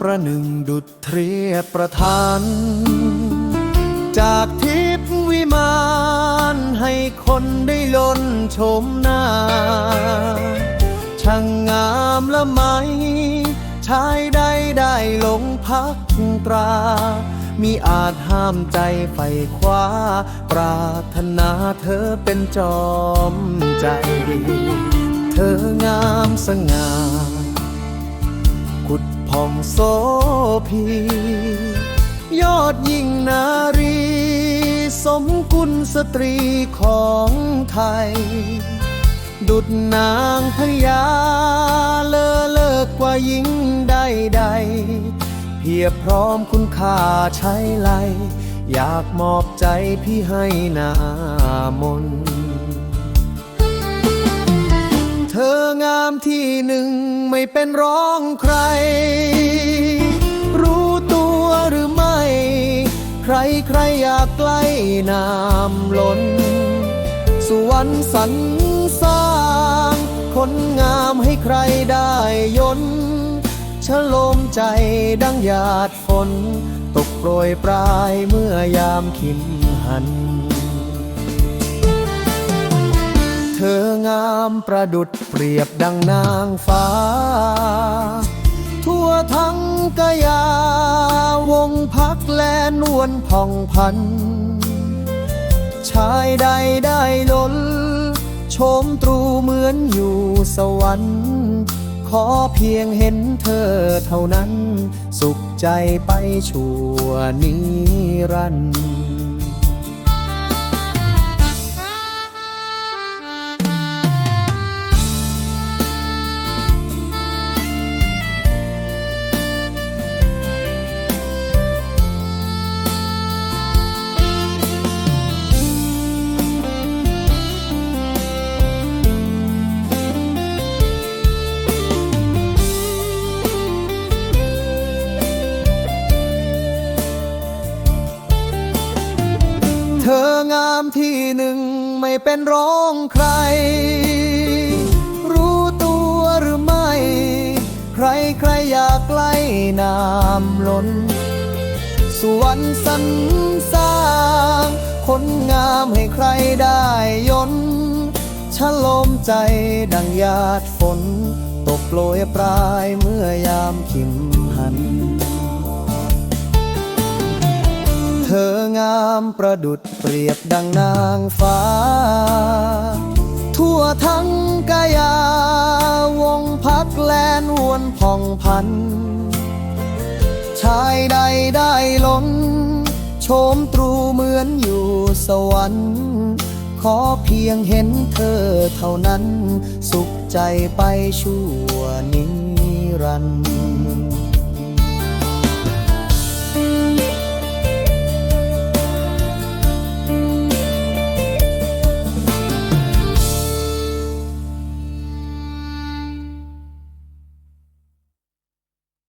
ประหนึ่งดุจเทรียบประทาน จากทิพวิมานให้คนได้ล้นชมหน้า ช่างงามละไมชายใดได้หลงพักตรา มีอาจห้ามใจไฟคว้า ปรารถนาเธอเป็นจอมใจ เธองามสง่า ผ่องโสพียอดยิ่งนารี สมกุลสตรีของไทย ดุดนางพญาเลอเลิกกว่าหญิงใดใด เพียบพร้อมคุณค่าใช้ไลอยากมอบใจพี่ให้นามนามที่หนึ่งไม่เป็นร้องใคร รู้ตัวหรือไม่ ใครใครอยากใกล้นามล้น สุวรรณสรรสร้างคนงามให้ใครได้ยนฉโลมใจดังหยาดฝน ตกโปรยปลายเมื่อยามขิมหัน องามประดุดเปรียบดังนางฟ้า ทั่วทั้งกายาวงพักแลนวลผ่องพัน ชายใดได้ล้นชมตรูเหมือนอยู่สวรรค์ ขอเพียงเห็นเธอเท่านั้น สุขใจไปชั่วนิรันดร์ งามที่หนึ่งไม่เป็นร้องใคร รู้ตัวหรือไม่ ใครใครอยากใกล้นามล้น สวรรค์สรรสร้างคนงามให้ใครได้ยนฉโลมใจดังหยาดฝน ตกโปรยปลายเมื่อยามขิมหันามประดุดเปรียบดังนางฟ้า ทั่วทั้งกายาวงพักแลนวนผ่องพัน ชายใดได้ล้นโชมตรูเหมือนอยู่สวรรค์ ขอเพียงเห็นเธอเท่านั้น สุขใจไปชั่วนิรันดร์